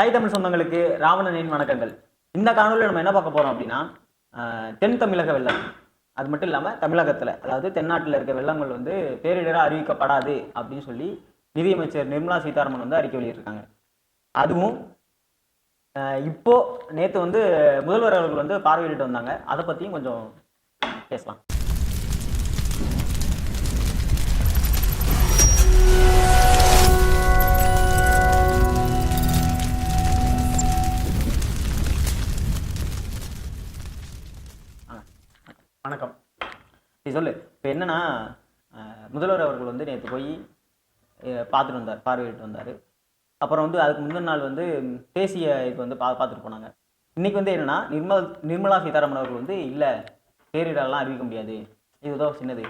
தாய் தமிழ் சொந்தங்களுக்கு ராவணனின் வணக்கங்கள். இந்த காணொலியில் நம்ம என்ன பார்க்க போறோம் அப்படின்னா தென் தமிழக வெள்ளம். அது மட்டும் இல்லாமல் தமிழகத்தில் அதாவது தென்னாட்டில் இருக்க வெள்ளங்கள் வந்து பேரிடராக அறிவிக்கப்படாது அப்படின்னு சொல்லி நிதியமைச்சர் நிர்மலா சீதாராமன் வந்து அறிக்கை வெளியிட்டிருக்காங்க. அதுவும் இப்போது இப்போ நேற்று வந்து முதல்வர் அவர்கள் வந்து பார்வையிட்டு வந்தாங்க. அதை பற்றியும் கொஞ்சம் பேசலாம். வணக்கம். நீ சொல்லு. இப்போ என்னன்னா முதல்வர் அவர்கள் வந்து நேற்று போய் பார்த்துட்டு வந்தார் பார்வையிட்டு வந்தார். அப்புறம் வந்து அதுக்கு முந்தின நாள் வந்து தேசிய இது வந்து பா பார்த்துட்டு போனாங்க. இன்னைக்கு வந்து என்னென்னா நிர்மல் நிர்மலா சீதாராமன் அவர்கள் வந்து இல்லை பேரிடர்லாம் அறிவிக்க முடியாது. இதுதான் சின்னது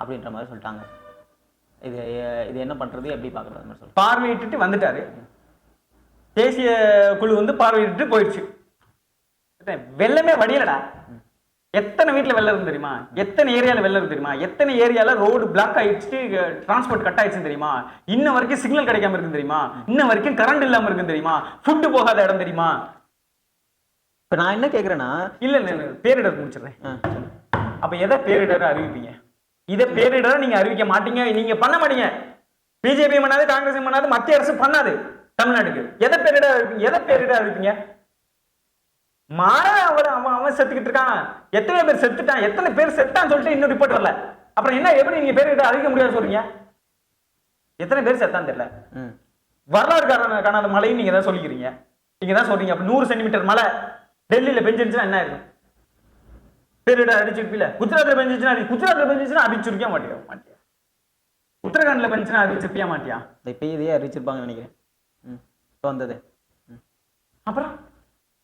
அப்படின்ற மாதிரி சொல்லிட்டாங்க. இது இது என்ன பண்ணுறது எப்படி பார்க்குறது மாதிரி சொல்லுங்கள் வந்துட்டாரு. தேசிய குழு வந்து பார்வையிட்டு போயிடுச்சு. வெள்ளமே வடியலடா. எத்தனை வீட்டில் வெள்ளம் இருந்து தெரியுமா? எத்தனை ஏரியாவில் வெள்ளம் இருந்து தெரியுமா? எத்தனை ஏரியாவில் ரோடு பிளாக் ஆயிடுச்சு டிரான்ஸ்போர்ட் கட் ஆயிடுச்சு தெரியுமா? இன்ன வரைக்கும் சிக்னல் கிடைக்காம இருக்கு தெரியுமா? இன்ன வரைக்கும் கரண்ட் இல்லாம இருக்கு தெரியுமா? ஃபுட்டு போகாத இடம் தெரியுமா? இப்போ நான் என்ன கேட்குறேன்னா இல்ல இல்ல பேரிடர் முடிச்சிடுறேன். அப்ப எதை பேரிடர் அறிவிப்பீங்க? இதை பேரிடர் நீங்க அறிவிக்க மாட்டீங்க நீங்க பண்ண மாட்டீங்க. பிஜேபி பண்ணாது காங்கிரஸ் பண்ணாது மத்திய அரசு பண்ணாது தமிழ்நாட்டுக்கு. எதை பேரிடர் அறிவிப்பீங்க? எதை பேரிடர் அறிவிப்பீங்க? மாற அவன் அவன் அவன் செத்துக்கிட்டு இருக்கான். எத்தனை பேர் செத்துட்டான். எத்தனை பேர் செத்தான்னு சொல்லிட்டு இன்னும் ரிப்போர்ட் வரல. அப்புறம் என்ன எப்படி நீங்க பேரிடர் அறிவிக்க முடியாது சொல்றீங்க? எத்தனை பேர் செத்தான்னு தெரியல. வரலாறு காண காணாத மழைன்னு நீங்க தான் சொல்லிக்கிறீங்க. நீங்க தான் சொல்றீங்க. அப்ப நூறு சென்டிமீட்டர் மழை டெல்லியில பெஞ்சிருச்சுன்னா என்ன இருக்கும் பேரிடர் அடிச்சிருப்பீல குஜராத்ல பெஞ்சிச்சுன்னா குஜராத்ல பெஞ்சிச்சுன்னா அடிச்சிருக்கே மாட்டியா? மாட்டியா. உத்தரகாண்ட்ல பெஞ்சுன்னா அடிச்சிருப்பியா மாட்டியா? இந்த இப்போ இதையே அறிவிச்சிருப்பாங்கன்னு நினைக்கிறேன். வந்தது. அப்புறம்?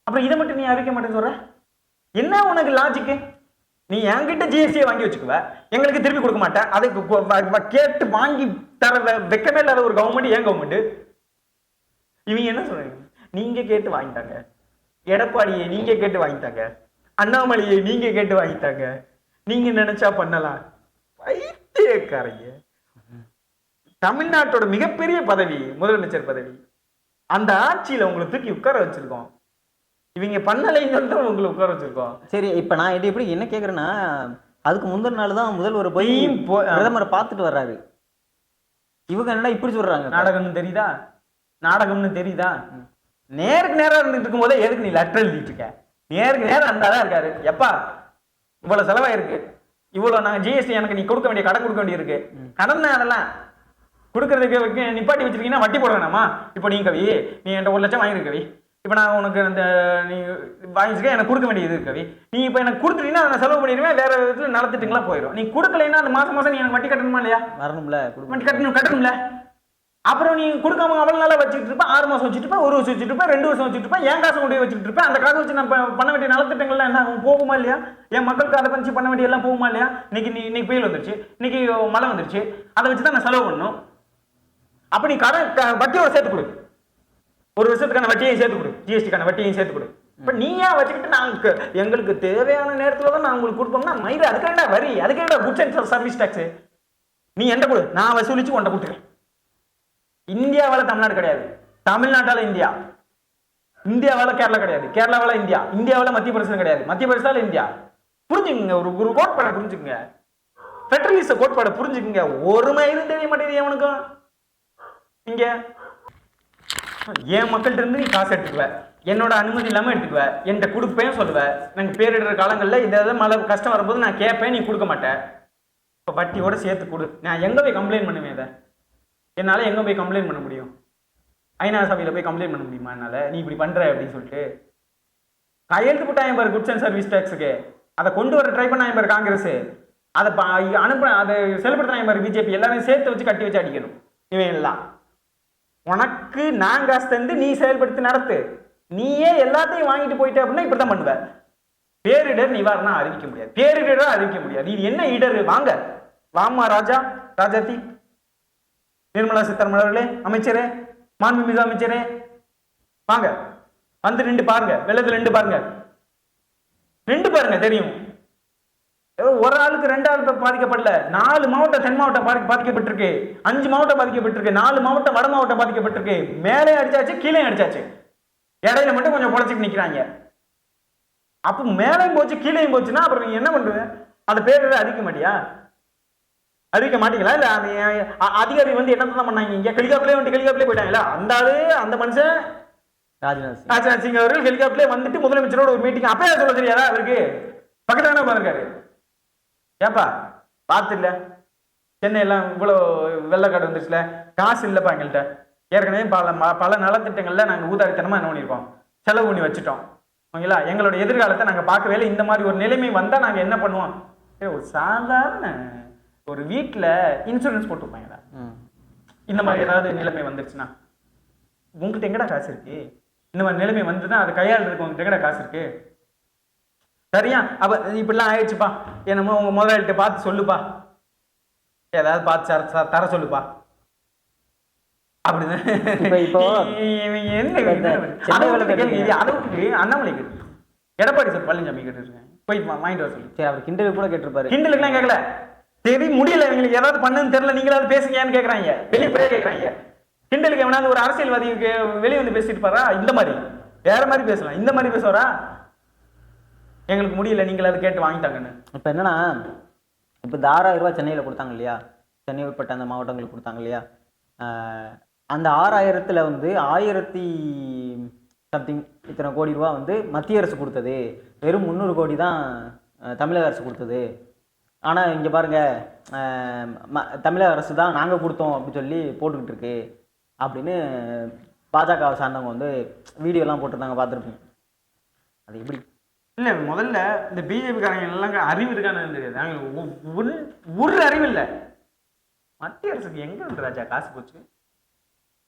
அப்புறம் இதை மட்டும் நீ அறிவிக்க மாட்டேன்னு சொல்ற? என்ன உனக்கு லாஜிக்கு நீ என்கிட்ட ஜிஎஸ்டியை வாங்கி வச்சுக்குவ. எங்களுக்கு திருப்பி கொடுக்க மாட்டேன் அதை கேட்டு வாங்கி தர வெ- வெக்கமே இல்லாத ஒரு கவர்மெண்ட் ஏன் கவர்மெண்ட் இவங்க என்ன சொல்றீங்க? நீங்க கேட்டு வாங்கிட்டாங்க. எடப்பாடியை நீங்க கேட்டு வாங்கிட்டாங்க. அண்ணாமலையை நீங்க கேட்டு வாங்கிட்டாங்க. நீங்க நினைச்சா பண்ணலாம். பைத்தியக்காரங்க தமிழ்நாட்டோட மிகப்பெரிய பதவி முதலமைச்சர் பதவி. அந்த ஆட்சியில உங்களை தூக்கி உட்கார வச்சிருக்கோம். இவங்க பண்ணலைன்னு சொல்லிட்டு உங்களை உட்கார வச்சிருக்கோம். சரி இப்போ நான் இது எப்படி என்ன கேட்குறேன்னா அதுக்கு முந்தின நாள் தான் முதல்வர் போய் பிரதமரை பார்த்துட்டு வர்றாரு. இவங்க என்னடா இப்படி சொல்றாங்க? நாடகம்னு தெரியுதா? நாடகம்னு தெரியுதா? நேருக்கு நேரா இருந்துட்டு இருக்கும் போதே எதுக்கு நீ லெட்டர் எழுதிட்டு இருக்க? நேருக்கு நேரம் இருந்தாதான் இருக்காரு. எப்பா இவ்வளவு செலவாயிருக்கு. இவ்வளவு நாங்க ஜிஎஸ்டி எனக்கு நீ கொடுக்க வேண்டிய கடன் கொடுக்க வேண்டியிருக்கு. கடன் அதெல்லாம். கொடுக்கறதுக்கு நிப்பாட்டி வச்சிருக்கீங்கன்னா வட்டி போட வேணாமா? இப்போ நீ கவி நீ என்கிட்ட ஒரு லட்சம் வாங்கிரு கவி. இப்போ நான் உனக்கு அந்த நீ வாங்கிச்சுக்க எனக்கு கொடுக்க வேண்டியது கவி. நீ இப்போ எனக்கு கொடுத்துட்டீங்கன்னா அதை நான் செலவு பண்ணிடுவேன் வேற விதத்துல நலத்திட்டுங்களா போயிடும் நீ கொடுக்கலைன்னா அந்த மாசம் மாசம் நீ எனக்கு வட்டி கட்டணுமா இல்லையா? வரணும்ல வண்டி கட்டணும் கட்டணும்ல. அப்புறம் நீ கொடுக்காம அவ்வளவு நாளா வச்சுட்டு இருப்ப ஆறு மாசம் வச்சுட்டு இருப்ப ஒரு வருஷம் வச்சுட்டு ரெண்டு வருஷம் வச்சுட்டு இருப்ப என் காசு கொண்டு வச்சுட்டு இருப்பேன் அந்த காசை வச்சு நான் பண்ண வேண்டிய நலத்திட்டங்கள்லாம் என்ன? போகுமா இல்லையா? என் மக்களுக்கு அதை பண்ணி பண்ண வேண்டிய எல்லாம் போகுமா இல்லையா? இன்னைக்கு நீ இன்னைக்கு புயல் வந்துருச்சு இன்னைக்கு மழை வந்துருச்சு. அதை வச்சு தான் நான் செலவு பண்ணணும். அப்ப நீ கடன் வட்டியோட சேர்த்து கொடு. ஒரு வருஷத்துக்கான வட்டியையும் சேர்த்து கொடு. ஜிஎஸ்டிக்கான வட்டியையும் சேர்த்து கொடு. இப்ப நீயா வச்சுக்கிட்டு நாங்க எங்களுக்கு தேவையான நேரத்துல தான் நான் உங்களுக்கு கொடுப்போம்னா மயிறு அதுக்கு என்ன வரி? அதுக்கு என்ன குட்ஸ் அண்ட் சர்வீஸ் டாக்ஸ் நீ எந்த கொடு. நான் வசூலிச்சு கொண்ட கொடுத்துறேன் இந்தியாவால தமிழ்நாடு கிடையாது. தமிழ்நாட்டால இந்தியா. இந்தியாவால கேரளா கிடையாது. கேரளாவால இந்தியா. இந்தியாவால மத்திய பிரதேசம் கிடையாது. மத்திய பிரதேசால இந்தியா. புரிஞ்சுக்குங்க. ஒரு ஒரு கோட்பாடை புரிஞ்சுக்குங்க. ஃபெடரலிச கோட்பாடை புரிஞ்சுக்குங்க. ஒரு மயிலும் தெரிய மாட்டேங்குது எவனுக்கும். இங்க என் மக்கள்கிட்ட இருந்து நீ காசு எடுத்துக்குவ. என்னோட அனுமதி இல்லாமல் எடுத்துக்குவ. என்கிட்ட கொடுப்பேன் சொல்லுவேன் எனக்கு பேரிடுற காலங்களில் இந்த இதை மழை கஷ்டம் வரும்போது நான் கேட்பேன் நீ கொடுக்க மாட்டேன் இப்போ வட்டியோட சேர்த்து கொடு. நான் எங்கே போய் கம்ப்ளைண்ட் பண்ணுவேன் இதை? என்னால் எங்கே போய் கம்ப்ளைண்ட் பண்ண முடியும்? ஐநா சபையில் போய் கம்ப்ளைண்ட் பண்ண முடியுமா என்னால்? நீ இப்படி பண்ணுற அப்படின்னு சொல்லிட்டு. கையெழுத்து போட்டாங்க பாரு குட்ஸ் அண்ட் சர்வீஸ் டேக்ஸுக்கு அதை கொண்டு வர ட்ரை பண்ணாங்க பாரு காங்கிரஸ். அதை அனுப்ப அதை செயல்படுத்தினாங்க பாரு பிஜேபி. எல்லாரையும் சேர்த்து வச்சு கட்டி வச்சு அடிக்கணும். இவன் எல்லாம். உனக்கு நான் காசு தந்து நீ செயல்படுத்தி நடத்து. நீயே எல்லாத்தையும் வாங்கிட்டு போயிட்ட அப்படின்னா இப்படி தான் பண்ணுவ. பேரிடர் நிவாரணம் அறிவிக்க முடியாது. பேரிடரா அறிவிக்க முடியாது. இது என்ன இடர்? வாங்க. வாமா ராஜா ராஜாத்தி நிர்மலா சீதாராமன் அவர்களே அமைச்சரே மாண்புமிகு அமைச்சரே. வாங்க. வந்து நின்று பாருங்க. வெள்ளத்துல நின்று பாருங்க. நின்று பாருங்க தெரியும். ஒரு ஆளுக்கு ரெண்டு ஆள் பாதிக்கப்படல. நாலு மாவட்டம் தென் மாவட்டம் பாதி- பாதிக்கப்பட்டிருக்கு. அஞ்சு மாவட்டம் பாதிக்கப்பட்டிருக்கு. நாலு மாவட்டம் வட மாவட்டம் பாதிக்கப்பட்டிருக்கு. மேலே அடிச்சாச்சு கீழே அடிச்சாச்சு. இடையில மட்டும் கொஞ்சம் பொழைச்சிட்டு நிக்கிறாங்க. அப்போ மேலையும் போச்சு கீழேயும் போச்சுன்னா அப்புறம் நீங்க என்ன பண்றது? அந்த பேர் அறிவிக்க மாட்டியா? அறிவிக்க மாட்டீங்களா? இல்ல அந்த அதிகாரி வந்து என்ன தான் பண்ணாங்க இங்க? ஹெலிகாப்டர்லேயே வந்து ஹெலிகாப்டர்லேயே போயிட்டாங்களா? அந்த ஆளு அந்த மனுஷன் ராஜ்நாத் ராஜ்நாத் சிங் அவர்கள் ஹெலிகாப்டர்லேயே வந்துட்டு முதலமைச்சரோட ஒரு மீட்டிங் அப்பயே சொல்ல தெரியாதா அவருக்கு? பக்கத்துல தானே உட்காந்துருக்காரு ஏப்பா பார்த்து இல்ல சென்னை எல்லாம் இவ்வளோ வெள்ளக்காடு வந்துச்சுல? காசு இல்லைப்பா எங்கள்கிட்ட ஏற்கனவே பல ம- பல நலத்திட்டங்கள்ல நாங்கள் ஊதாரித்தனமா என்ன பண்ணியிருக்கோம் செலவு பண்ணி வச்சுட்டோம். ஓகேங்களா? எங்களோட எதிர்காலத்தை நாங்கள் பார்க்கவே இல்லை இந்த மாதிரி ஒரு நிலைமை வந்தால் நாங்கள் என்ன பண்ணுவோம்? ஒரு சாதாரண ஒரு வீட்டில் இன்சூரன்ஸ் போட்டுப்பாங்களா ம். இந்த மாதிரி ஏதாவது நிலைமை வந்துருச்சுன்னா? உங்ககிட்ட எங்கடா காசு இருக்கு? இந்த மாதிரி நிலைமை வந்துதான் அது கையாளுறதுக்கு உங்ககிட்ட எங்கடா காசு இருக்கு? சரியா? அப்ப இப்படிலாம் ஆயிடுச்சுப்பா. என்னமோ உங்க முதலாளிகிட்ட பார்த்து சொல்லுப்பா. ஏதாவது பார்த்து தர- தர- சொல்லுப்பா. அப்படிதான் இப்ப- இப்போ இவங்க என்ன இப்ப இந்த இவங்க சென்னை அதை வேலை விட்டு கேளுங்க. இது கேட்டீங்க. அதை விட்டு அண்ணாமலை கேட்டு எடப்பாடி சார் பழனிசாமி கேட்டுருக்கேன் போய் வாங்கிட்டு வர சொல்லு. சரி அவர் கிண்டல் கூட கேட்டிருப்பாரு. கிண்டலுக்குலாம் கேட்கல சரி முடியல. இவங்களுக்கு ஏதாவது பண்ணுன்னு தெரியல. நீங்களாவது பேசுங்கன்னு கேக்குறாங்க. வெளியே போய் கேக்குறாங்க. கிண்டலுக்கு எவனாவது ஒரு அரசியல்வாதி கே- வெளியே வந்து பேசிட்டு பாரா இந்த மாதிரி. வேற மாதிரி பேசலாம். இந்த மாதிரி பேசுவாரா? எங்களுக்கு முடியல நீங்கள் அதை கேட்டு வாங்கிட்டாங்கன்னு. இப்போ என்னன்னா இப்போ இந்த ஆறாயிரம் ரூபாய் சென்னையில் கொடுத்தாங்க இல்லையா? சென்னை உட்பட்ட அந்த மாவட்டங்களுக்கு கொடுத்தாங்க இல்லையா? அந்த ஆறாயிரத்தில் வந்து ஆயிரத்தி சம்திங் இத்தனை கோடி ரூபா வந்து மத்திய அரசு கொடுத்தது. வெறும் முந்நூறு கோடி தான் தமிழக அரசு கொடுத்தது. ஆனால் இங்கே பாருங்க ம- தமிழக அரசு தான் நாங்கள் கொடுத்தோம் அப்படின்னு சொல்லி போட்டுக்கிட்டு இருக்கு. அப்படின்னு பாஜகவை சார்ந்தவங்க வந்து வீடியோலாம் போட்டிருந்தாங்க பார்த்துருப்பீங்க. அது எப்படி இல்ல முதல்ல இந்த பிஜேபி காரங்க எல்லாம் அறிவு இருக்கான்னு தெரியாது. நாங்கள் ஒரு- அறிவு இல்ல. மத்திய அரசுக்கு எங்க இருந்து ராஜா காசு போச்சு?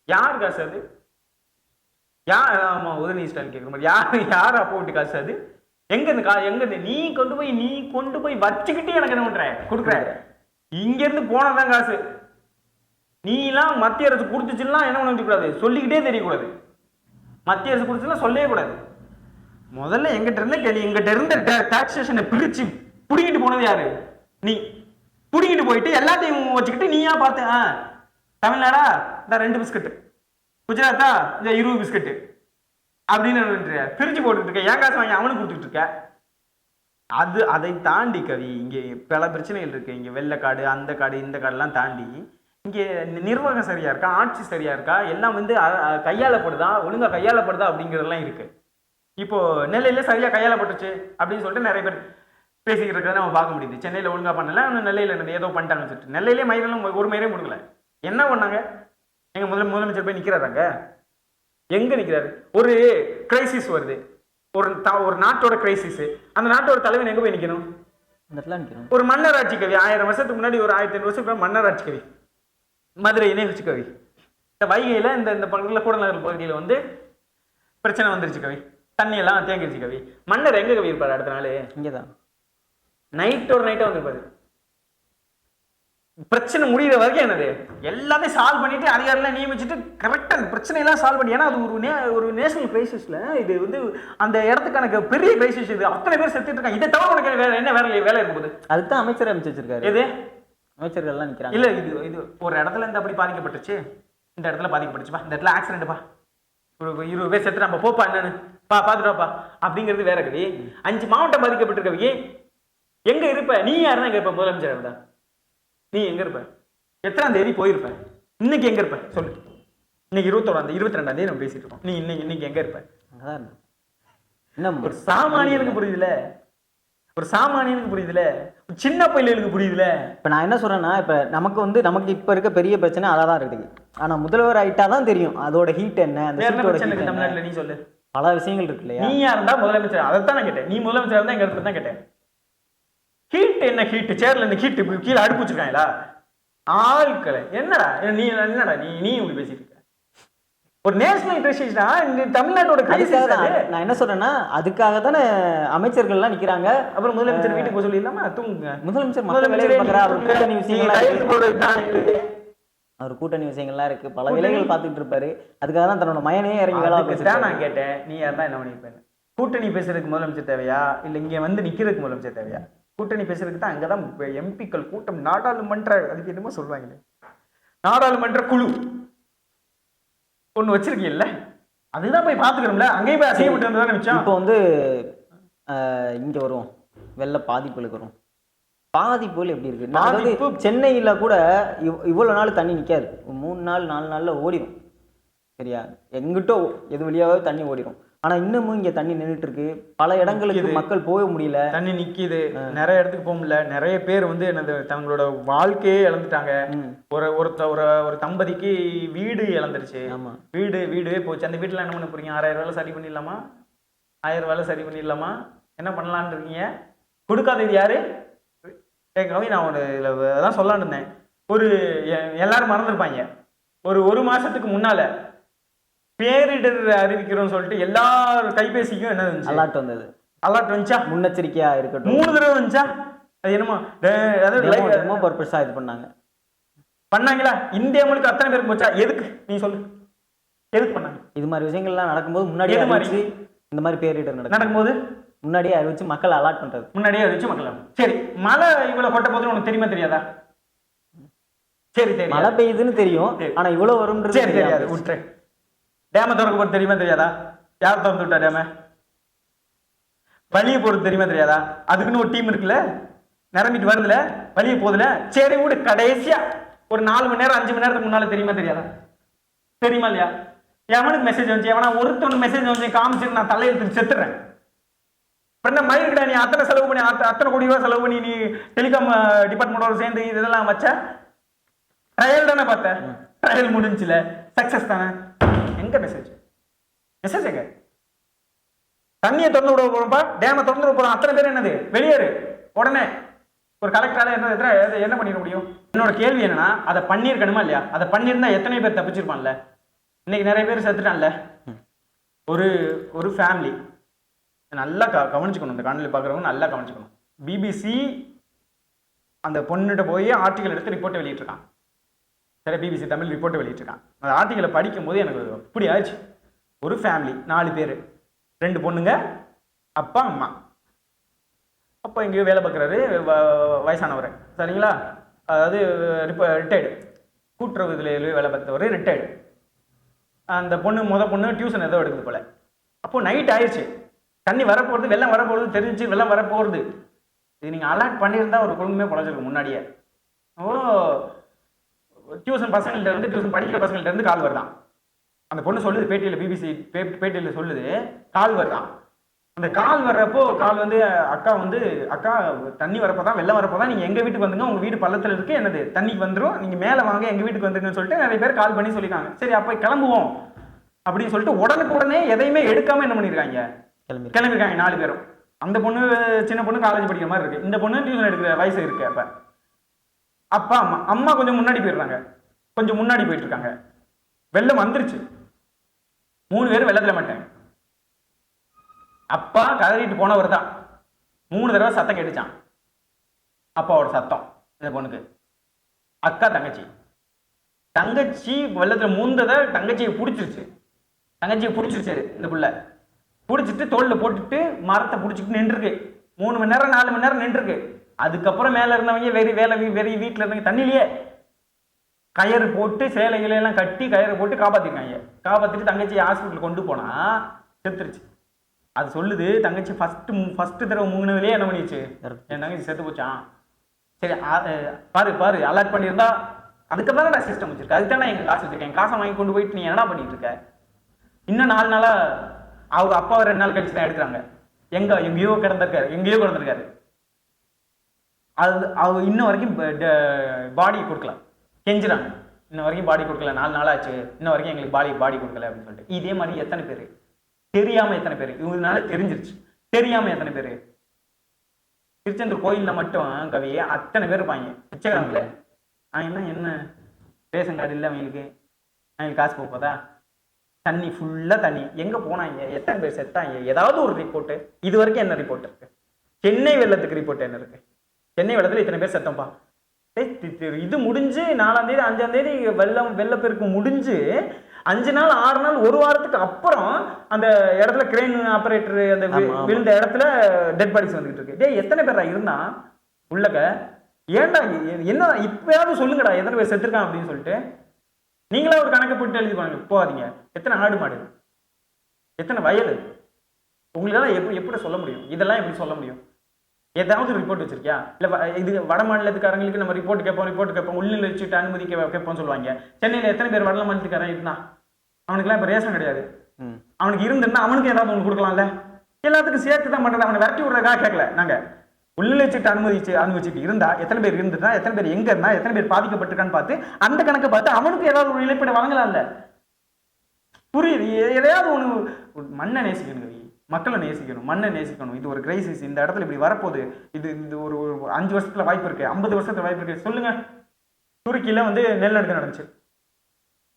யார் காசு அது? யார் ஆமா உதயநிதி ஸ்டாலின் கேட்குற மாதிரி. யார் யார் அப்போ விட்டு காசு அது? எங்க இருந்து கா எங்க இருந்து நீ கொண்டு போய் நீ கொண்டு போய் வச்சுக்கிட்டு எனக்கு என்ன பண்ற? கொடுக்குற. இங்க இருந்து போனதான் காசு. நீலாம் மத்திய அரசு கொடுத்துச்சுன்னா என்ன பண்ண கூடாது சொல்லிக்கிட்டே தெரியக்கூடாது. மத்திய அரசு கொடுத்துச்சுன்னா சொல்லவே கூடாது. முதல்ல எங்கிட்ட இருந்த கேள்வி எங்கிட்ட இருந்த டாக்ஸேஷனை பிரிச்சு புடிங்கிட்டு போனது யாரு? நீ. பிடிங்கிட்டு போயிட்டு எல்லாத்தையும் வச்சுக்கிட்டு நீயா பார்த்து ஆ, தமிழ்நாடா? இந்த ரெண்டு பிஸ்கட்டு குஜராத்தா? இந்த இருபது பிஸ்கட்டு அப்படின்னு பிரிச்சு போட்டுட்டு இருக்க. ஏன் காசு வாங்கி அவனுக்கு கொடுத்துட்டு இருக்க? அது அதை தாண்டி கவி இங்கே பல பிரச்சனைகள் இருக்கு. வெள்ளை காடு அந்த காடு இந்த காடுலாம் தாண்டி இங்கே நிர்வாகம் சரியா இருக்கா? ஆட்சி சரியா இருக்கா? எல்லாம் வந்து கையாளப்படுதா? ஒழுங்கா கையாளப்படுதா? அப்படிங்கிறதெல்லாம் இருக்கு. இப்போ நெல்லையில சரியா கையாளப்பட்டுச்சு அப்படின்னு சொல்லிட்டு நிறைய பேர் பேசிக்கிட்டு இருக்கிறத நம்ம பார்க்க முடியுது. சென்னையில ஒழுங்கா பண்ணல ஆனால் நெல்லையில ஏதோ பண்ணிட்டாங்கன்னு சொல்லிட்டு. நெல்லையிலே மயிரெல்லாம் ஒரு மயிரையும் கொடுக்கல என்ன பண்ணாங்க? எங்க முதல் முதலமைச்சர் போய் நிக்கிறாராங்க எங்க நிக்கிறாரு? ஒரு கிரைசிஸ் வருது. ஒரு த- ஒரு நாட்டோட கிரைசிஸ் அந்த நாட்டோட தலைவன் எங்க போய் நிற்கிறோம் ஒரு மன்னராட்சி கவி. ஆயிரம் வருஷத்துக்கு முன்னாடி ஒரு ஆயிரத்தி ஐநூறு வருஷத்துக்கு மன்னராட்சி கவி. மதுரை இணையச்சு கவி. இந்த வைகையில இந்த இந்த பக்கத்தில் கூடநகர் பகுதியில் வந்து பிரச்சனை வந்துருச்சு கவி. தண்ணி எல்லாம் தேங்கிருச்சு கவி. மன்னர் எங்க கவி இருப்பாரு அடுத்த நாள்? இங்கே தான் நைட்டோட நைட்டா வந்திருப்பாரு. பிரச்சனை முடியிற வரைக்கும் என்னது? எல்லாத்தையும் சால்வ் பண்ணிட்டு அதிகாரிலாம் நியமிச்சுட்டு கரெக்டாக அந்த பிரச்சனையெல்லாம் சால்வ் பண்ணி ஏன்னா அது ஒரு நே ஒரு நேஷனல் கிரைசிஸ்ல இது வந்து அந்த இடத்துக்கான பெரிய கிரைசிஸ் இது. அத்தனை பேர் செத்துட்டு இருக்காங்க. இதை தவிர உனக்கு வேற என்ன வேலை வேலை இருக்கும்போது அதுக்கு தான் அமைச்சர் அமைச்சு வச்சிருக்காரு எது? அமைச்சர்கள்லாம் நிற்கிறாங்க இல்ல இது இது ஒரு இடத்துல இருந்து அப்படி பாதிக்கப்பட்டுச்சு இந்த இடத்துல பாதிக்கப்பட்டுச்சுப்பா இந்த இடத்துல ஆக்சிடென்ட்ப்பா ஒரு ஒரு இருபது பேர் செத்து நம்ம போப்பா என்னன்னு? பா பாத்துட்டாப்பா அப்படிங்கிறது வேற கவி அஞ்சு மாவட்டம் பாதிக்கப்பட்டிருக்கவி எங்க இருப்ப? நீ யாருன்னா எங்க இருப்ப முதலமைச்சர் இருந்தா? நீ எங்க இருப்ப? எத்தனாம் தேதி போயிருப்ப? இன்னைக்கு எங்க இருப்ப? சொல்லு. இன்னைக்கு இருபத்தோடாம் தேதி இருபத்தி ரெண்டாம் தேதி நம்ம பேசிட்டு இருக்கோம். நீ இன்னைக்கு இன்னைக்கு எங்க இருப்ப? அங்கதான் ஒரு சாமானியனுக்கு புரியுதுல. ஒரு சாமானியனுக்கு புரியுதுல. சின்ன பையலுக்கு புரியுதுல. இப்போ நான் என்ன சொல்றேன்னா இப்போ நமக்கு வந்து நமக்கு இப்போ இருக்க பெரிய பிரச்சனை தான் இருக்குது. ஆனால் முதல்வர் ஆயிட்டா தான் தெரியும். அதோட ஹீட் என்ன அந்த தமிழ்நாட்டுல? நீ சொல்லு. பல விஷயங்கள் இருக்கு இல்லையா? நீயா இருந்தா முதலமைச்சர்? அதைத்தான் நான் கேட்டேன். நீ முதலமைச்சர் இருந்தா எங்க இடத்துல தான் கேட்டேன். ஹீட் என்ன ஹீட் சேர்ல இந்த ஹீட் கீழே அடுப்பு வச்சிருக்காங்களா? ஆட்களை என்னடா? நீ என்னடா நீ நீ இப்படி பேசிட்டு இருக்க? ஒரு நேஷனல் கிரைசிஸ்டா இந்த தமிழ்நாட்டோட கிரைசிஸ் நான் என்ன சொல்றேன்னா அதுக்காக தானே அமைச்சர்கள்லாம் நிக்கிறாங்க. அப்புறம் முதலமைச்சர் வீட்டுக்கு போக சொல்லிடலாமா? தூங்குங்க. முதலமைச்சர் பார்க்குறா. அவர் கூட்டணி விஷயங்கள்லாம் இருக்கு. தான் இருக்குது. பல? வேலைகள் பார்த்துட்டு இருப்பாரு அதுக்காக தான் தன்னோட மயனையே இறங்கி வேலை தான் பேசிட்டு நான் கேட்டேன். நீ யாருன்னா என்ன பண்ணிருப்பேன் கூட்டணி பேசுறதுக்கு முதலமைச்சர் தேவையா? இல்ல இங்க வந்து நிக்கிறதுக்கு முதலமைச்சர் தேவையா? கூட்டணி பேசுறதுக்கு தான் அங்கதான் எம்பிக்கள் கூட்டம் நாடாளுமன்ற அதுக்கு என்னமோ சொல்லுவாங்களே. நாடாளுமன்ற குழு. ஒண்ணு வச்சிருக்கீங்கல்ல? அதுதான் போய் பாத்துக்கிறோம்ல அங்கேயும் போய் வந்ததானே மிச்சம்? இப்போ வந்து இங்க வருவோம். வெள்ள பாதிப்புகளுக்கு வரும் பாதிப்புகள் எப்படி இருக்கு? நான் அதாவது சென்னையில கூட இவ்- இவ்வளவு நாள் தண்ணி நிக்காது. ஒரு மூணு நாள் நாலு நாள்ல ஓடிடும் சரியா? எங்கிட்டோ எது வழியாவது தண்ணி ஓடிடும் ஆனா இன்னமும் இங்க தண்ணி நின்றுட்டு இருக்கு. பல இடங்களுக்கு. மக்கள் போக முடியல. தண்ணி நிக்குது. நிறைய இடத்துக்கு போக முடியல. நிறைய பேர் வந்து என்னது தங்களோட வாழ்க்கையே இழந்துட்டாங்க. ஒரு ஒருத்த ஒரு ஒரு தம்பதிக்கு வீடு இழந்துருச்சு. ஆமா. வீடு வீடே போச்சு. அந்த வீட்டுல என்ன பண்ண போறீங்க? ஆறாயிரம் ரூபாய் சரி பண்ணிடலாமா? ஆயிரம் ரூபாய் சரி பண்ணிடலாமா? என்ன பண்ணலாம்னு இருக்கீங்க? கொடுக்காதது யாரு? ஏ கவி நான் ஒரு இதில் தான் சொல்லலாம்னு இருந்தேன். ஒரு எல்லாரும் மறந்துருப்பாங்க. ஒரு ஒரு மாசத்துக்கு முன்னால பேரிடர் அறிவிக்கிறோம்னு சொல்லிட்டு எல்லார் கைபேசிக்கும் என்ன இருந்துச்சு? அலர்ட் வந்தது. அலர்ட் வந்துச்சா? முன்னெச்சரிக்கையா இருக்கட்டும். மூணு தடவை வந்துச்சா? அது என்னமோ அதாவது பர்பஸா இது பண்ணாங்க. பண்ணாங்களா? இந்தியா முழுக்க அத்தனை பேருக்கு போச்சா? எதுக்கு? நீ சொல்லு. எதுக்கு பண்ணாங்க? இது மாதிரி விஷயங்கள்லாம் நடக்கும்போது? அறிவிச்சு இந்த மாதிரி பேரிடர் நடக்கும் நடக்கும்போது? முன்னாடியே அறிவிச்சு மக்கள் அலாட் பண்றது. முன்னாடியே வச்சு மக்கள் சரி மழை இவ்வளவு கொட்ட போதுன்னு உனக்கு தெரியுமா தெரியாதா? சரி தெரியும் மழை பெய்யுதுன்னு தெரியும் சரி. ஆனா இவ்வளவு வரும்ன்றது சரி தெரியாது. விட்டுரு. டேம திறக்க போறது தெரியுமா தெரியாதா? யார் திறந்து விட்டா டேம? வழிய போறது தெரியுமா தெரியாதா? அதுக்குன்னு ஒரு டீம் இருக்குல்ல? நிரம்பிட்டு வருதுல? வழிய போகுதுல? சரி விடு. கடைசியா ஒரு நாலு மணி நேரம் அஞ்சு மணி நேரத்துக்கு முன்னால தெரியுமா தெரியாதா? தெரியுமா இல்லையா? எவனுக்கு மெசேஜ் வந்துச்சு? எவனா ஒருத்தவனுக்கு மெசேஜ் வந்து காமிச்சிட்டு நான் தலையெழுத்து செத்துறேன். என்ன மயிருக்கடா நீ அத்தனை செலவு பண்ணி அத்த- அத்தனை கோடி ரூபாய் செலவு பண்ணி நீ டெலிகாம் டிபார்ட்மெண்டோட சேர்ந்து இது இதெல்லாம் வச்ச? ட்ரையல் தானே பார்த்த? ட்ரையல் முடிஞ்சுல. சக்சஸ் தானே? எங்க மெசேஜ் மெசேஜ் எங்க? தண்ணியை திறந்து விட போறோம்ப்பா டேமை திறந்து விட போறோம். அத்தனை பேர் என்னது? வெளியேறு. உடனே ஒரு கலெக்டரால என்ன என்ன பண்ணிட முடியும்? என்னோட கேள்வி என்னன்னா அதை பண்ணியிருக்கணுமா இல்லையா? அதை பண்ணியிருந்தா எத்தனை பேர் தப்பிச்சிருப்பான்ல. இன்னைக்கு நிறைய பேர் செத்துட்டான்ல. ஒரு ஒரு ஃபேமிலி நல்லா க கவனிச்சுக்கணும். இந்த காணொலி பார்க்குறவங்க நல்லா கவனிச்சுக்கணும். பிபிசி அந்த பொண்ணுகிட்ட போய் ஆர்டிக்கல் எடுத்து ரிப்போர்ட்டை வெளியிட்டிருக்கான். சரி பிபிசி தமிழ் ரிப்போர்ட்டை வெளியிட்டிருக்கான். அந்த ஆர்டிக்கலை படிக்கும் போது எனக்கு அப்படி ஆச்சு ஒரு ஃபேமிலி நாலு பேர். ரெண்டு பொண்ணுங்க அப்பா அம்மா. அப்பா எங்கேயோ வேலை பார்க்குறாரு வயசானவர். சரிங்களா? அதாவது ரிட்டையர்டு கூட்டுறவு இதில் வேலை பார்த்தவர் ரிட்டையர்டு அந்த பொண்ணு முத பொண்ணு டியூஷன் ஏதோ எடுக்குது போல். அப்போது நைட் ஆயிடுச்சு. தண்ணி வரப்போகிறது வெள்ளம் வரப்போகிறது தெரிஞ்சு வெள்ளம் வரப்போகிறது இது நீங்கள் அலர்ட் பண்ணியிருந்தா ஒரு குடும்பமே பொழைச்சிருக்கும் முன்னாடியே. ஓ டியூஷன் பசங்கள்ட்ட இருந்து டியூஷன் படிக்கிற பசங்கள்ட்ட இருந்து கால் வருதான். அந்த பொண்ணு சொல்லுது பேட்டியில் பிபிசி பே பேட்டியில் சொல்லுது கால் வருதான். அந்த கால் வர்றப்போ கால் வந்து அக்கா வந்து அக்கா தண்ணி வரப்போ தான் வெள்ளம் வரப்போ தான் நீங்கள் எங்கள் வீட்டுக்கு வந்துங்க? உங்கள் வீடு பள்ளத்தில் இருக்கு என்னது? தண்ணிக்கு வந்துடும் நீங்கள் மேலே வாங்க எங்கள் வீட்டுக்கு வந்துருங்கன்னு சொல்லிட்டு நிறைய பேர் கால் பண்ணி சொல்லியிருக்காங்க. சரி அப்போ கிளம்புவோம். அப்படின்னு சொல்லிட்டு உடனுக்கு உடனே எதையுமே எடுக்காமல் என்ன பண்ணியிருக்காங்க? கிளம்பி கிளம்பிருக்காங்க நாலு பேரும். அந்த பொண்ணு சின்ன பொண்ணு காலேஜ் படிக்கிற மாதிரி இருக்கு. இந்த பொண்ணு டியூஷன் எடுக்கிற வயசு இருக்கு அப்ப. அப்பா அம்மா அம்மா கொஞ்சம் முன்னாடி போயிடுறாங்க. கொஞ்சம் முன்னாடி போயிட்டு இருக்காங்க வெள்ளம் வந்துருச்சு. மூணு பேரும் வெள்ளத்துல மாட்டாங்க அப்பா கதறிட்டு போனவர் தான். மூணு தடவை சத்தம் கேட்டுச்சான் அப்பாவோட சத்தம் இந்த பொண்ணுக்கு. அக்கா தங்கச்சி. தங்கச்சி வெள்ளத்துல மூந்ததை தங்கச்சியை பிடிச்சிருச்சு. தங்கச்சியை பிடிச்சிருச்சு இந்த பிள்ளை. பிடிச்சிட்டு தோல்ல போட்டுட்டு மரத்தை பிடிச்சிட்டு நின்றுருக்கு. மூணு மணி நேரம் நாலு மணி நேரம் நின்றுருக்கு. அதுக்கப்புறம் மேல இருந்தவங்க வெறி வேலை வெறி வீட்டுல இருந்தவங்க தண்ணியிலேயே கயிறு போட்டு சேலை எல்லாம் கட்டி கயிறு போட்டு காப்பாத்திருக்காங்க. காப்பாத்திட்டு தங்கச்சி ஹாஸ்பிட்டல் கொண்டு போனா செத்துருச்சு. அது சொல்லுது தங்கச்சி ஃபர்ஸ்ட் ஃபர்ஸ்ட் தடவை மூங்கினதுலயே என்ன பண்ணிடுச்சு? என் தங்கச்சி செத்து போச்சான் சரி பாரு பாரு அலர்ட் பண்ணியிருந்தா அதுக்கு தானடா சிஸ்டம் வச்சிருக்க. அதுக்கு தானே எங்க காசு வச்சிருக்கேன். காசை வாங்கி கொண்டு போயிட்டு நீ என்னடா பண்ணிட்டு இருக்க? இன்னும் நாலு நாளா அவங்க அப்பா ரெண்டு நாள் கழிச்சு தான் எடுக்கிறாங்க. எங்க? எங்கேயோ கிடந்திருக்காரு. எங்கேயோ கிடந்திருக்காரு. அது அவங்க இன்ன வரைக்கும் பாடி கொடுக்கல. கெஞ்சுறாங்க. இன்ன வரைக்கும் பாடி கொடுக்கல. நாலு நாள் ஆச்சு. இன்ன வரைக்கும் எங்களுக்கு பாடி பாடி கொடுக்கல அப்படின்னு சொல்லிட்டு. இதே மாதிரி எத்தனை பேர்? தெரியாம எத்தனை பேர்? இவங்கனால தெரிஞ்சிருச்சு. தெரியாம எத்தனை பேர்? திருச்செந்தூர் கோயில்ல மட்டும் கவி அத்தனை பேர் இருப்பாங்க. பிச்சைக்காரங்கள. அவங்கன்னா என்ன ரேஷன் கார்டு இல்லை அவங்களுக்கு. அவங்களுக்கு காசு போதா? தண்ணி ஃபுல்லா தண்ணி. எங்க போனாங்க? எத்தனை பேர் செத்தாங்க? ஏதாவது ஒரு ரிப்போர்ட் இது வரைக்கும் என்ன ரிப்போர்ட் இருக்கு? சென்னை வெள்ளத்துக்கு ரிப்போர்ட் என்ன இருக்கு? சென்னை வெள்ளத்துல இத்தனை பேர் செத்தோம்பா டேய், தி- தி- இது முடிஞ்சு நாலாம் தேதி அஞ்சாம் தேதி வெள்ளம் வெள்ளப்பெருக்கு முடிஞ்சு அஞ்சு நாள் ஆறு நாள் ஒரு வாரத்துக்கு அப்புறம் அந்த இடத்துல கிரெயின் ஆபரேட்டர் அந்த. விழுந்த இடத்துல டெட் பாடிஸ் வந்துகிட்டு இருக்கு. டேய் எத்தனை பேரா இருந்தா? உள்ளக்க? ஏன்டா என்ன இப்பயாவது சொல்லுங்கடா எத்தனை பேர் செத்துருக்கான் அப்படின்னு சொல்லிட்டு. நீங்களா ஒரு கணக்கு போட்டு எழுதி பாருங்க. போகாதீங்க. எத்தனை ஆடு மாடு? எத்தனை வயல்? உங்களால எப்படி எப்படி சொல்ல முடியும்? இதெல்லாம் எப்படி சொல்ல முடியும்? ஏதாவது ரிப்போர்ட் வச்சிருக்கியா? இல்லை இது வட மாநிலத்துக்காரங்களுக்கு நம்ம ரிப்போர்ட் கேட்போம் ரிப்போர்ட் கேட்போம். உள்ள வச்சுட்டு அனுமதி கேட்போம்னு சொல்லுவாங்க. சென்னையில் எத்தனை பேர் வட மாநிலத்துக்காரன் இருந்தான் அவனுக்குலாம் இப்போ ரேஷன் கிடையாது. ம். அவனுக்கு இருந்திருந்தா அவனுக்கு ஏதாவது ஒன்று கொடுக்கலாம்ல? எல்லாத்துக்கும் சேர்த்து தான் பண்ணுறது அவனை விரட்டி விடுறதுக்காக கேட்கல நாங்கள் உள்ள அனுமதிச்சு அனுமதிச்சுட்டு இருந்தா எத்தனை பேர் இருந்திருந்தா எத்தனை பேர் எங்க இருந்தா எத்தனை பேர் பாதிக்கப்பட்டிருக்கான்னு பார்த்து அந்த கணக்கை பார்த்து அவனுக்கு ஏதாவது ஒரு இழப்பீடு வழங்கலாம்ல. புரியுது? எதையாவது ஒன்று மண்ணை நேசிக்கணும் மக்களை நேசிக்கணும் மண்ணை நேசிக்கணும். இது ஒரு கிரைசிஸ் இந்த இடத்துல இப்படி வரப்போகுது. இது இது ஒரு அஞ்சு வருஷத்துல வாய்ப்பு இருக்கு. ஐம்பது வருஷத்துல வாய்ப்பு இருக்கு. சொல்லுங்க. துருக்கியில வந்து நெல்நடுக்கம் நடந்துச்சு.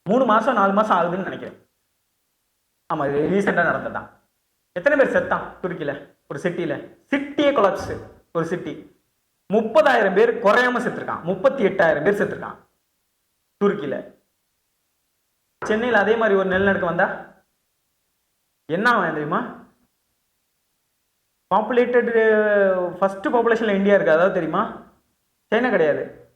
மூணு மாசம் நாலு மாசம் ஆகுதுன்னு நினைக்கிறேன். ஆமா இது ரீசெண்டா நடந்ததுதான். எத்தனை பேர் செத்தான் துருக்கியில? ஒரு சிட்டியில. சிட்டியே கொலாப்ஸ் ஒரு சிட்டி. முப்பதாயிரம் பேர் குறையாம செத்துருக்கான். முப்பத்தி எட்டாயிரம் பேர் செத்துருக்கான். துருக்கியில. சென்னையில் அதே மாதிரி ஒரு நிலநடுக்கம் வந்தா? என்ன ஆகும் தெரியுமா? பாப்புலேட்டட் ஃபர்ஸ்ட் பாப்புலேஷன்ல இந்தியா இருக்கு? அதாவது தெரியுமா? சைனா கிடையாது.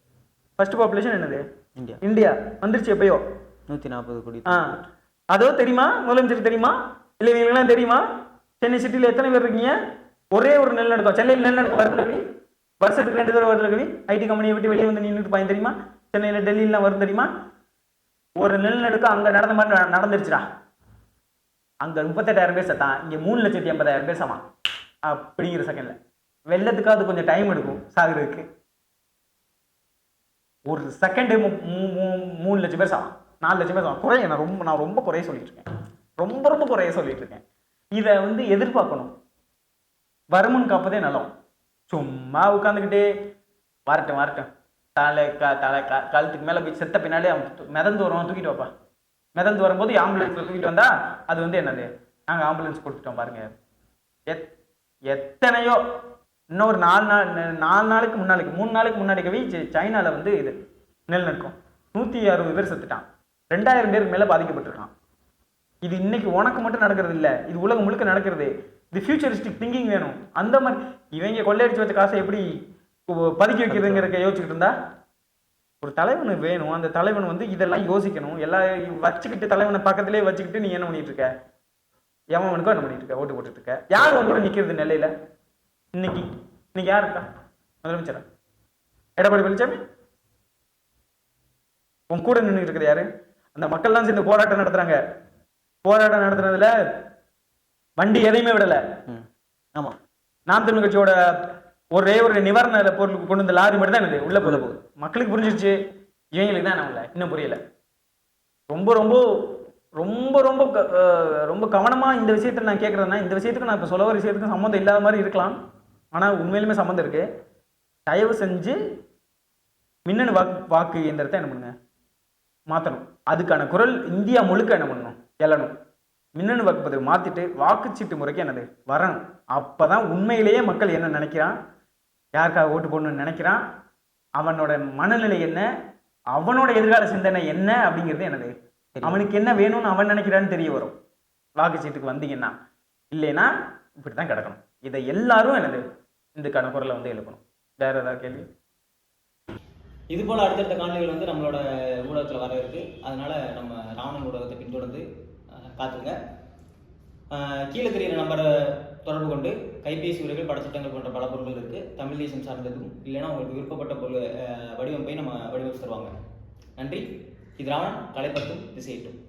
ஃபர்ஸ்ட் பாப்புலேஷன் என்னது? இந்தியா. இந்தியா. வந்துருச்சு எப்பயோ? நூற்றி நாற்பது கோடி. ஆ. அதோ தெரியுமா? முதலமைச்சர் தெரியுமா? இல்லை இவங்களுக்குலாம் தெரியுமா? சென்னை சிட்டியில் எத்தனை பேர் இருக்கீங்க? ஒரே ஒரு நிலநடுக்கம். சென்னையில் நிலநடுக்கம் வருது கவி வருஷத்துக்கு ரெண்டு தடவை வருது கவி ஐடி கம்பெனியை விட்டு வெளியே வந்து நின்றுட்டு பாய் தெரியுமா? சென்னையில் டெல்லியிலாம் வரும் தெரியுமா? ஒரு நிலநடுக்கம் அங்கே நடந்த மாதிரி நட- நடந்துருச்சுடா. அங்கே முப்பத்தெட்டாயிரம் பேர் சத்தான். இங்கே மூணு லட்சத்தி எண்பதாயிரம் பேர் சமா அப்படிங்கிற செகண்டில் வெள்ளத்துக்காவது கொஞ்சம் டைம் எடுக்கும் சாகுறதுக்கு. ஒரு செகண்டு மூணு லட்சம் பேர் சாவான் நாலு லட்சம் பேர் சாவான் குறைய நான் ரொம்ப நான் ரொம்ப குறைய சொல்லிட்டு இருக்கேன். ரொம்ப ரொம்ப குறைய சொல்லிட்டு இருக்கேன். இதை வந்து எதிர்பார்க்கணும். வருமுன் காப்பதே நலம். சும்மா உட்காந்துக்கிட்டே வரட்டும் வரட்டும். தலை க தலை க கழுத்துக்கு மேலே போய் செத்த பின்னாலே அவன் மிதந்து வருவான் தூக்கிட்டு வாப்பா. மிதந்து வரும்போது ஆம்புலன்ஸில் தூக்கிட்டு வந்தா அது வந்து என்னது? நாங்கள் ஆம்புலன்ஸ் கொடுத்துட்டோம் பாருங்க. எத் எத்தனையோ இன்னும் ஒரு நாலு நாள் நாலு நாளைக்கு முன்னாடிக்கு மூணு நாளைக்கு முன்னாடி கவி சைனாவில் வந்து இது நிலநடுக்கம். நூற்றி அறுபது பேர் செத்துட்டான். ரெண்டாயிரம் பேருக்கு மேலே பாதிக்கப்பட்டிருக்கான். இது இன்னைக்கு உனக்கு மட்டும் நடக்கிறது இல்லை இது உலகம் முழுக்க நடக்கிறது. இது ஃபியூச்சரிஸ்டிக் திங்கிங் வேணும். அந்த மாதிரி இவங்க கொள்ளையடிச்சு வச்ச காசை எப்படி பதுக்கி வைக்கிறதுங்கிறத யோசிச்சுக்கிட்டு இருந்தா ஒரு தலைவனுக்கு வேணும். அந்த தலைவன் வந்து இதெல்லாம் யோசிக்கணும். எல்லா வச்சுக்கிட்டு தலைவனை பக்கத்திலே வச்சுக்கிட்டு நீ என்ன பண்ணிட்டு இருக்க? எவனுக்கோ என்ன பண்ணிட்டு இருக்க? ஓட்டு போட்டுட்டு இருக்க. யார் உங்களோட நிக்கிறது நிலையில? இன்னைக்கு. இன்னைக்கு யார் இருக்கா? முதலமைச்சரா? எடப்பாடி பழனிசாமி உன் கூட நின்று இருக்கிறது யாரு? அந்த மக்கள்லாம் சேர்ந்து போராட்டம் நடத்துறாங்க. போராட்டம் நடத்துறதுல வண்டி எதையுமே விடல. ம். ஆமாம் நாம் தமிழ் கட்சியோட ஒரே ஒரு நிவாரண பொருளுக்கு கொண்டு வந்த லாரி மட்டும் தான் இது உள்ள போகுது போகுது. மக்களுக்கு புரிஞ்சிருச்சு. இவங்களுக்கு தான் நம்மள இன்னும் புரியல. ரொம்ப ரொம்ப ரொம்ப ரொம்ப ரொம்ப கவனமா இந்த விஷயத்துல நான் கேட்கறேன்னா இந்த விஷயத்துக்கு நான் இப்போ சொல்ல வர விஷயத்துக்கு சம்மந்தம் இல்லாத மாதிரி இருக்கலாம். ஆனா உண்மையிலுமே சம்மந்தம் இருக்கு. தயவு செஞ்சு மின்னணு வாக்கு வாக்கு இயந்திரத்தை என்ன பண்ணுங்க? மாற்றணும் அதுக்கான குரல் இந்தியா முழுக்க என்ன பண்ணணும்? எழணும். மின்னணு வாக்குப்பதிவு மாற்றிட்டு வாக்குச்சீட்டு முறைக்கு என்னது வரணும். அப்போ தான் உண்மையிலேயே மக்கள் என்ன நினைக்கிறான்? யாருக்காக ஓட்டு போடணும்னு நினைக்கிறான்? அவனோட மனநிலை என்ன? அவனோட எதிர்கால சிந்தனை என்ன அப்படிங்கிறது என்னது? அவனுக்கு என்ன வேணும்னு அவன் நினைக்கிறான்னு தெரிய வரும். வாக்குச்சீட்டுக்கு வந்தீங்கன்னா. இல்லைன்னா இப்படி தான் கிடக்கணும். இதை எல்லாரும் என்னது? இதுக்கான குரலை வந்து எழுப்பணும். வேற ஏதாவது கேள்வி? இது போல் அடுத்தடுத்த காணொலிகள் வந்து நம்மளோட ஊடகத்தில் வர இருக்கு. அதனால நம்ம ராவணன் ஊடகத்தை பின்தொடர்ந்து அஹ், காத்துங்க கீழே தெரியிற நம்பரை தொடர்பு கொண்டு கைபேசி உரைகள் படச்சட்டங்கள் போன்ற பல பொருட்கள் இருக்குது தமிழ் தேசம் சார்ந்ததும் இல்லைன்னா உங்களுக்கு விருப்பப்பட்ட பொருள் வடிவமைப்பை நம்ம வடிவமைச்சு தருவாங்க. நன்றி. இது ராவணன் கலைப்பத்தும் திசையிட்டும்.